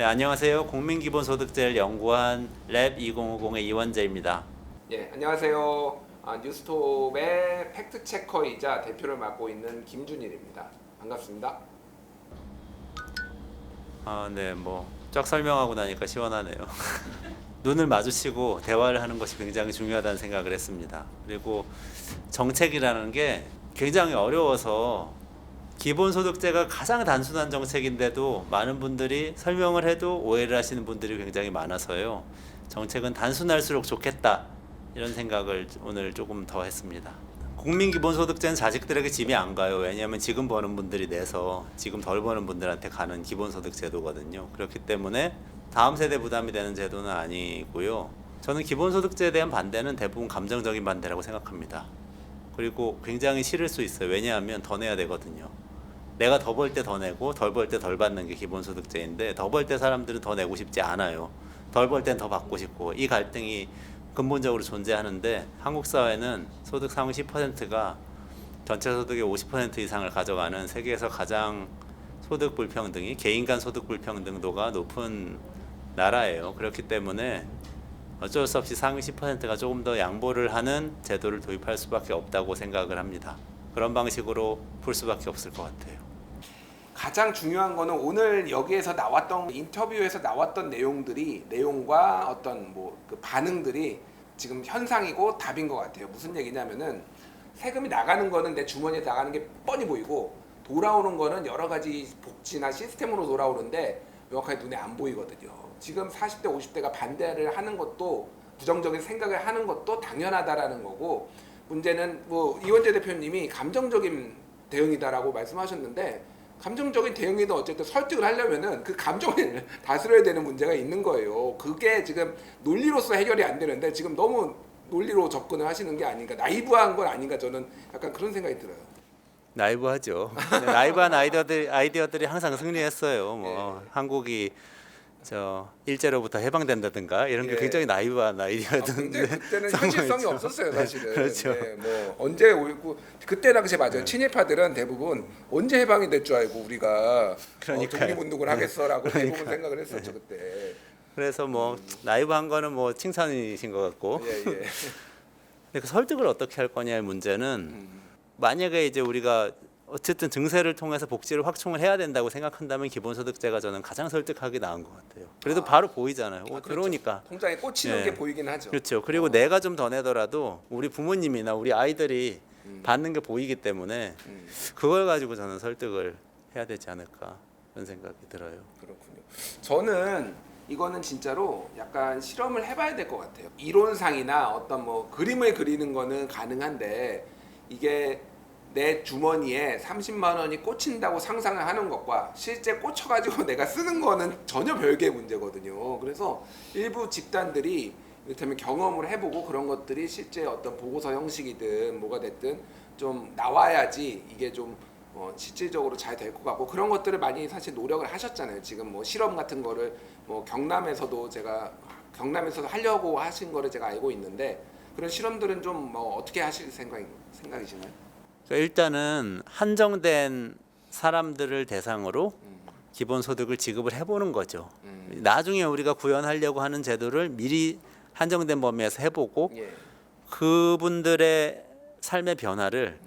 네, 안녕하세요. 국민기본소득제를 연구한 랩 2050의 이원재입니다. 예, 안녕하세요. 아, 뉴스톱의 팩트 체커이자 대표를 맡고 있는 김준일입니다. 반갑습니다. 아, 네, 뭐 쫙 설명하고 나니까 시원하네요. 눈을 마주치고 대화를 하는 것이 굉장히 중요하다는 생각을 했습니다. 그리고 정책이라는 게 굉장히 어려워서 기본소득제가 가장 단순한 정책인데도 많은 분들이 설명을 해도 오해를 하시는 분들이 굉장히 많아서요. 정책은 단순할수록 좋겠다 이런 생각을 오늘 조금 더 했습니다. 국민기본소득제는 자식들에게 짐이 안 가요. 왜냐하면 지금 버는 분들이 내서 지금 덜 버는 분들한테 가는 기본소득 제도거든요. 그렇기 때문에 다음 세대 부담이 되는 제도는 아니고요. 저는 기본소득제에 대한 반대는 대부분 감정적인 반대라고 생각합니다. 그리고 굉장히 싫을 수 있어요. 왜냐하면 더 내야 되거든요. 내가 더 벌 때 더 내고 덜 벌 때 덜 받는 게 기본소득제인데 더 벌 때 사람들은 더 내고 싶지 않아요. 덜 벌 땐 더 받고 싶고 이 갈등이 근본적으로 존재하는데 한국 사회는 소득 상위 10%가 전체 소득의 50% 이상을 가져가는 세계에서 가장 소득 불평등이 개인 간 소득 불평등도가 높은 나라예요. 그렇기 때문에 어쩔 수 없이 상위 10%가 조금 더 양보를 하는 제도를 도입할 수밖에 없다고 생각을 합니다. 그런 방식으로 풀 수밖에 없을 것 같아요. 가장 중요한 거는 오늘 여기에서 나왔던 인터뷰에서 나왔던 내용들이 내용과 어떤 뭐 그 반응들이 지금 현상이고 답인 것 같아요. 무슨 얘기냐면은 세금이 나가는 거는 내 주머니에 나가는 게 뻔히 보이고 돌아오는 거는 여러 가지 복지나 시스템으로 돌아오는데 명확하게 눈에 안 보이거든요. 지금 40대 50대가 반대를 하는 것도 부정적인 생각을 하는 것도 당연하다라는 거고 문제는 뭐 이원재 대표님이 감정적인 대응이다라고 말씀하셨는데 감정적인 대응이든 어쨌든 설득을 하려면은 그 감정을 다스려야 되는 문제가 있는 거예요. 그게 지금 논리로서 해결이 안 되는데 지금 너무 논리로 접근을 하시는 게 아닌가 나이브한 건 아닌가 저는 약간 그런 생각이 들어요. 나이브하죠. 네, 나이브한 아이디어들 아이디어들이 항상 승리했어요. 뭐 한국이 저 일제로부터 해방된다든가 이런 게 예. 굉장히 나이브한 아, 아이디어였는데 근데 그때는. 현실성이 없었어요 사실은. 그렇죠. 네, 뭐 언제 오고 그때 당시에 맞아요. 친일파들은 대부분 언제 해방이 될 줄 알고 우리가 어, 그러니까요. 독립운동을 하겠어라고 대부분 그러니까. 생각을 했었죠 그때. 그래서 뭐 나이브한 거는 뭐 칭찬이신 것 같고 예 예. 근데 그 설득을 어떻게 할 거냐의 문제는 음. 만약에 이제 우리가 어쨌든 증세를 통해서 복지를 확충을 해야 된다고 생각한다면 기본소득제가 저는 가장 설득하기 나은 것 같아요. 그래도 아. 바로 보이잖아요. 어, 아, 그렇죠. 그러니까 통장에 꽂히는 예. 게 보이긴 하죠. 그렇죠. 그리고 내가 좀 더 내더라도 우리 부모님이나 우리 아이들이 음. 받는 게 보이기 때문에 음, 그걸 가지고 저는 설득을 해야 되지 않을까 그런 생각이 들어요. 그렇군요. 저는 이거는 진짜로 약간 실험을 해봐야 될 것 같아요. 이론상이나 어떤 뭐 그림을 그리는 거는 가능한데 이게 내 주머니에 30만 원이 꽂힌다고 상상을 하는 것과 실제 꽂혀가지고 내가 쓰는 거는 전혀 별개의 문제거든요. 그래서 일부 집단들이 이를테면 경험을 해보고 그런 것들이 실제 어떤 보고서 형식이든 뭐가 됐든 좀 나와야지 이게 좀 어, 실질적으로 잘 될 것 같고 그런 것들을 많이 사실 노력을 하셨잖아요. 지금 뭐 실험 같은 거를 뭐 경남에서도 제가 경남에서도 하려고 하신 거를 제가 알고 있는데 그런 실험들은 좀 뭐 어떻게 하실 생각 생각이신가요? 그러니까 일단은 한정된 사람들을 대상으로 음, 기본 소득을 지급을 해보는 거죠. 음, 나중에 우리가 구현하려고 하는 제도를 미리 한정된 범위에서 해보고 예, 그분들의 삶의 변화를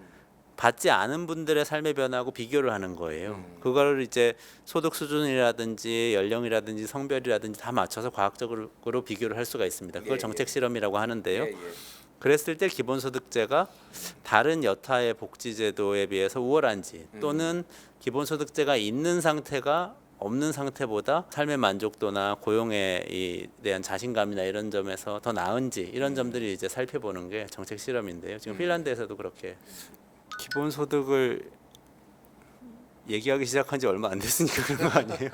받지 않은 분들의 삶의 변화하고 비교를 하는 거예요. 음. 그걸 이제 소득 수준이라든지 연령이라든지 성별이라든지 다 맞춰서 과학적으로 비교를 할 수가 있습니다. 그걸 예, 정책 예. 실험이라고 하는데요. 예, 예. 그랬을 때 기본소득제가 다른 여타의 복지제도에 비해서 우월한지 음. 또는 기본소득제가 있는 상태가 없는 상태보다 삶의 만족도나 고용에 이 대한 자신감이나 이런 점에서 더 나은지 이런 점들이 이제 살펴보는 게 정책 실험인데요. 지금 음. 핀란드에서도 그렇게 기본소득을 얘기하기 시작한 지 얼마 안 됐으니까 그런 거 아니에요?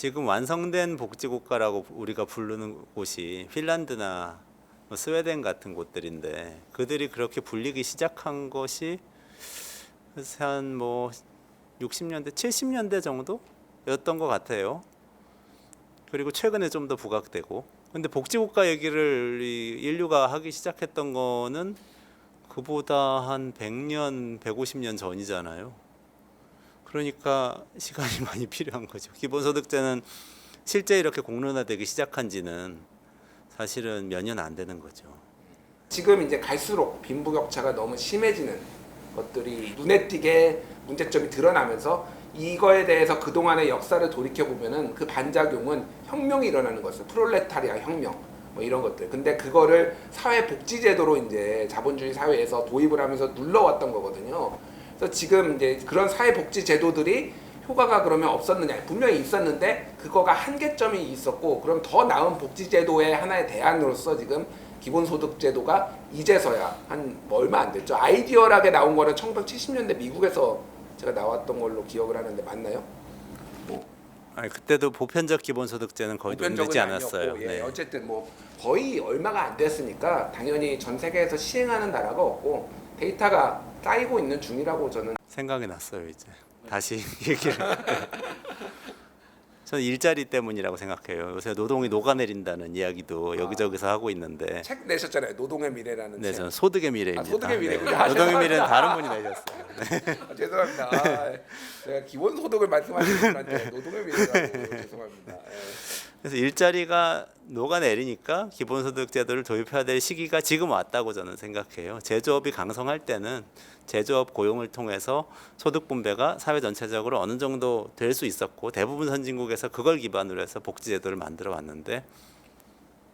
지금 완성된 복지국가라고 우리가 부르는 곳이 핀란드나 뭐 스웨덴 같은 곳들인데 그들이 그렇게 불리기 시작한 것이 한뭐 60년대, 70년대 정도였던 것 같아요. 그리고 최근에 좀 더 부각되고. 근데 복지국가 얘기를 이 인류가 하기 시작했던 거는 그보다 한 100년, 150년 전이잖아요. 그러니까 시간이 많이 필요한 거죠. 기본소득제는 실제 이렇게 공론화되기 시작한 지는 사실은 몇 년 안 되는 거죠. 지금 이제 갈수록 빈부격차가 너무 심해지는 것들이 눈에 띄게 문제점이 드러나면서 이거에 대해서 그동안의 역사를 돌이켜 보면은 그 반작용은 혁명이 일어나는 거였어요. 프롤레타리아 혁명 뭐 이런 것들. 근데 그거를 사회 복지 제도로 이제 자본주의 사회에서 도입을 하면서 눌러왔던 거거든요. 그래서 지금 이제 그런 사회 복지 제도들이 효과가 그러면 없었느냐 분명히 있었는데 그거가 한계점이 있었고 그럼 더 나은 복지 제도의 하나의 대안으로서 지금 기본소득제도가 이제서야 한 뭐 얼마 안 됐죠 아이디어하게 나온 거는 1970년대 미국에서 제가 나왔던 걸로 기억을 하는데 맞나요? 아니 그때도 보편적 기본소득제는 거의 논되지 않았어요. 아니었고, 예, 네. 어쨌든 뭐 거의 얼마가 안 됐으니까 당연히 전 세계에서 시행하는 나라가 없고 데이터가 쌓이고 있는 중이라고 저는 생각이 났어요 이제 다시 얘기를. 저는 일자리 때문이라고 생각해요. 요새 노동이 녹아내린다는 이야기도 여기저기서 하고 있는데, 책 내셨잖아요 노동의 미래라는 네, 책. 저는 소득의 미래입니다. 아, 소득의 미래군요. 네. 노동의 미래는 다른 분이 내셨어요. 아, 죄송합니다. 아, 제가 기본 소득을 말씀하시는 분한테 노동의 미래라고 죄송합니다. 예. 그래서 일자리가 녹아내리니까 기본소득 제도를 도입해야 될 시기가 지금 왔다고 저는 생각해요. 제조업이 강성할 때는 제조업 고용을 통해서 소득 분배가 사회 전체적으로 어느 정도 될 수 있었고 대부분 선진국에서 그걸 기반으로 해서 복지 제도를 만들어 왔는데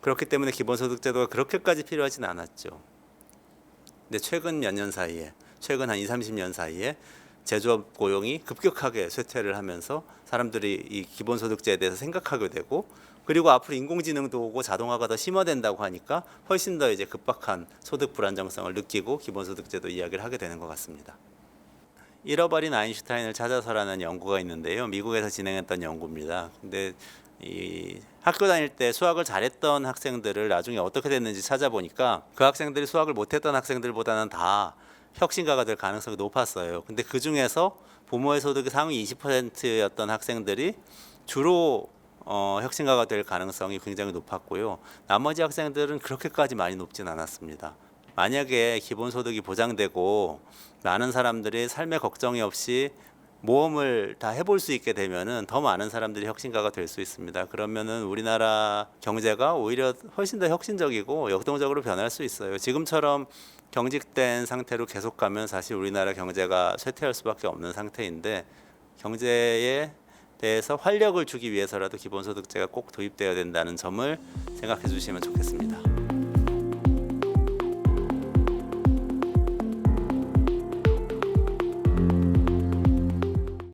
그렇기 때문에 기본소득 제도가 그렇게까지 필요하지는 않았죠. 근데 최근 몇 년 사이에 최근 한 2, 30년 사이에 제조업 고용이 급격하게 쇠퇴를 하면서 사람들이 이 기본소득제에 대해서 생각하게 되고 그리고 앞으로 인공지능도 오고 자동화가 더 심화된다고 하니까 훨씬 더 이제 급박한 소득 불안정성을 느끼고 기본소득제도 이야기를 하게 되는 것 같습니다. 잃어버린 아인슈타인을 찾아서라는 연구가 있는데요. 미국에서 진행했던 연구입니다. 근데 이 학교 다닐 때 수학을 잘했던 학생들을 나중에 어떻게 됐는지 찾아보니까 그 학생들이 수학을 못했던 학생들보다는 다 혁신가가 될 가능성이 높았어요. 근데 그 중에서 부모의 소득이 상위 20%였던 학생들이 주로 어, 혁신가가 될 가능성이 굉장히 높았고요. 나머지 학생들은 그렇게까지 많이 높진 않았습니다. 만약에 기본소득이 보장되고 많은 사람들이 삶의 걱정이 없이 모험을 다 해볼 수 있게 되면은 더 많은 사람들이 혁신가가 될 수 있습니다. 그러면은 우리나라 경제가 오히려 훨씬 더 혁신적이고 역동적으로 변할 수 있어요. 지금처럼 경직된 상태로 계속 가면 사실 우리나라 경제가 쇠퇴할 수밖에 없는 상태인데 경제에 대해서 활력을 주기 위해서라도 기본소득제가 꼭 도입되어야 된다는 점을 생각해 주시면 좋겠습니다.